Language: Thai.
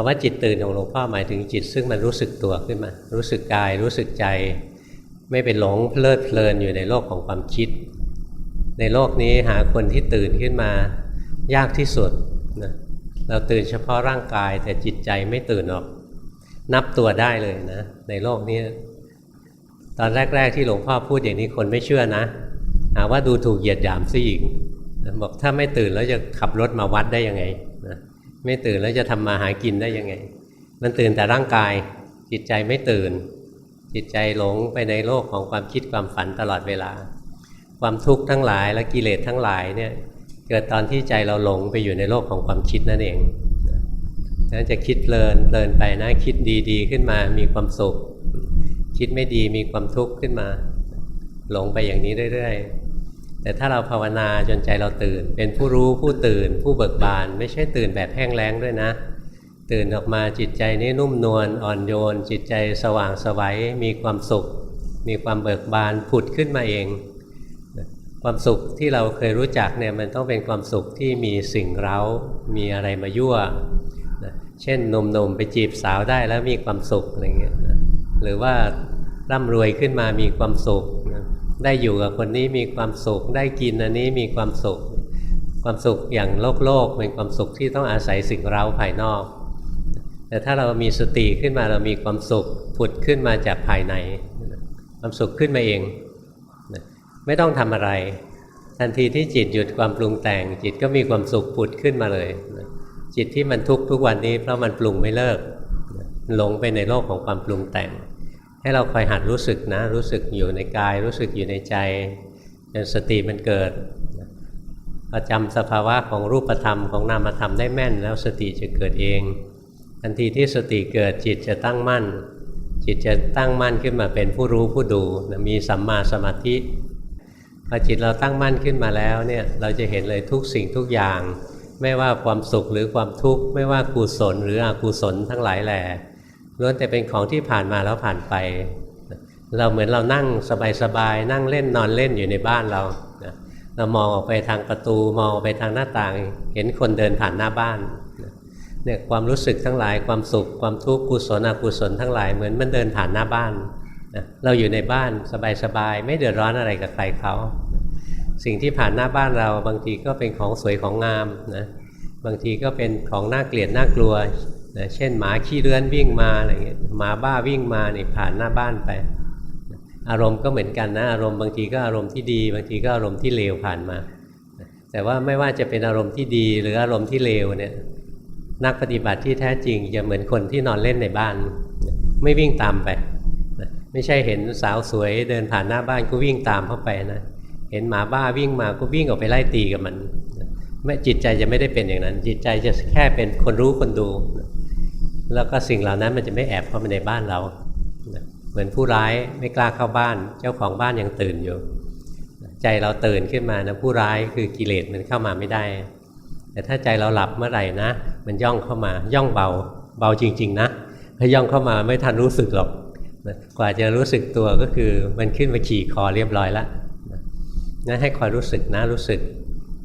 คำว่าจิตตื่นของหลวงพ่อหมายถึงจิต ซึ่งมันรู้สึกตัวขึ้นมา รู้สึกกาย รู้สึกใจ ไม่เป็นหลงเพลิดเพลินอยู่ในโลกของความคิด ในโลกนี้หาคนที่ตื่นขึ้นมายากที่สุดนะเราตื่นเฉพาะร่างกายแต่จิตใจไม่ตื่นหรอก นับตัวได้เลยนะ ในโลกนี้ตอนแรก ๆ ที่หลวงพ่อพูดอย่างนี้คนไม่เชื่อนะ หาว่าดูถูกเหยียดหยามซะอีกบอกถ้าไม่ตื่นแล้วจะขับรถมาวัดได้ยังไงนะ ไม่ตื่นแล้วจะทำมาหากินได้ยังไง มันตื่นแต่ร่างกาย จิตใจไม่ตื่น จิตใจหลงไปในโลกของความคิดความฝันตลอดเวลา ความทุกข์ทั้งหลายและกิเลสทั้งหลายเนี่ยเกิดตอนที่ใจเราหลงไปอยู่ในโลกของความคิดนั่นเองนั้นจะคิดเพลินเพลินไปนะคิดดีๆขึ้นมามีความสุข คิดไม่ดีมีความทุกข์ขึ้นมา หลงไปอย่างนี้เรื่อย ๆ แต่ถ้าเราภาวนาจนใจเราตื่น เป็นผู้รู้ผู้ตื่น ผู้เบิกบาน ไม่ใช่ตื่นแบบแห้งแล้งด้วยนะ ตื่นออกมาจิตใจนี่นุ่มนวลอ่อนโยน จิตใจสว่างสวัยมีความสุข มีความเบิกบานผุดขึ้นมาเอง ความสุขที่เราเคยรู้จักเนี่ยมันต้องเป็นความสุขที่มีสิ่งเร้า มีอะไรมายั่วนะเช่นหนุ่มๆไปจีบสาวได้แล้วมีความสุขอะไรเงี้ยนะหรือว่าร่ำรวยขึ้นมามีความสุข ได้อยู่กับคนนี้มีความสุข ได้กินอันนี้มีความสุข ความสุขอย่างโลกโลกเป็นความสุขที่ต้องอาศัยสิ่งเร้าภายนอก แต่ถ้าเรามีสติขึ้นมาเรามีความสุขผุดขึ้นมาจากภายใน ความสุขขึ้นมาเอง ไม่ต้องทำอะไร ทันทีที่จิตหยุดความปรุงแต่ง จิตก็มีความสุขผุดขึ้นมาเลย จิตที่มันทุกข์ทุกวันนี้เพราะมันปรุงไม่เลิกหลงไปในโลกของความปรุงแต่ง ให้เราคอยหัดรู้สึกนะ รู้สึกอยู่ในกาย รู้สึกอยู่ในใจจนสติมันเกิดประจำสภาวะของรูปธรรมของนามธรรมได้แม่น แล้วสติจะเกิดเอง ทันทีที่สติเกิดจิตจะตั้งมั่น จิตจะตั้งมั่นขึ้นมาเป็นผู้รู้ผู้ดูมีสัมมาสมาธิพอจิตเราตั้งมั่นขึ้นมาแล้วเนี่ยเราจะเห็นเลยทุกสิ่งทุกอย่าง ไม่ว่าความสุขหรือความทุกข์ไม่ว่ากุศลหรืออกุศลทั้งหลายแหล่ ล้วนแต่เป็นของที่ผ่านมาแล้วผ่านไป เราเหมือนเรานั่งสบายๆนั่งเล่นนอนเล่นอยู่ในบ้านเราเรามองออกไปทางประตูมองออกไปทางหน้าต่าง เห็นคนเดินผ่านหน้าบ้านเนี่ยความรู้สึกทั้งหลายความสุขความทุกข์กุศลอกุศลทั้งหลายเหมือนมันเดินผ่านหน้าบ้านเราอยู่ในบ้านสบายๆไม่เดือดร้อนอะไรกับใครเขาสิ่งที่ผ่านหน้าบ้านเราบางทีก็เป็นของสวยของงามนะบางทีก็เป็นของน่าเกลียดน่ากลัว นะเช่นหมาขี้เลื้อนวิ่งมาอะไรเงี้ยหมาบ้าวิ่งมานี่ผ่านหน้าบ้านไป อารมณ์ก็เหมือนกันนะ อารมณ์บางทีก็อารมณ์ที่ดี บางทีก็อารมณ์ที่เลวผ่านมา แต่ว่าไม่ว่าจะเป็นอารมณ์ที่ดีหรืออารมณ์ที่เลวเนี่ยนักปฏิบัติที่แท้จริงจะเหมือนคนที่นอนเล่นในบ้าน ไม่วิ่งตามไป ไม่ใช่เห็นสาวสวยเดินผ่านหน้าบ้านก็วิ่งตามเข้าไปนะเห็นหมาบ้าวิ่งมาก็วิ่งออกไปไล่ตีกับมันไม่จิตใจจะไม่ได้เป็นอย่างนั้น จิตใจจะแค่เป็นคนรู้คนดู แล้วก็สิ่งเหล่านั้นมันจะไม่แอบเข้ามาในบ้านเรา เหมือนผู้ร้ายไม่กล้าเข้าบ้าน เจ้าของบ้านยังตื่นอยู่ ใจเราตื่นขึ้นมานะผู้ร้ายคือกิเลสมันเข้ามาไม่ได้ แต่ถ้าใจเราหลับเมื่อไหร่นะ มันย่องเข้ามาย่องเบาเบาจริง ๆ นะถ้าย่องเข้ามาไม่ทันรู้สึกหรอกกว่าจะรู้สึกตัวก็คือมันขึ้นมาขี่คอเรียบร้อยแล้วนั่นให้คอยรู้สึกนะรู้สึก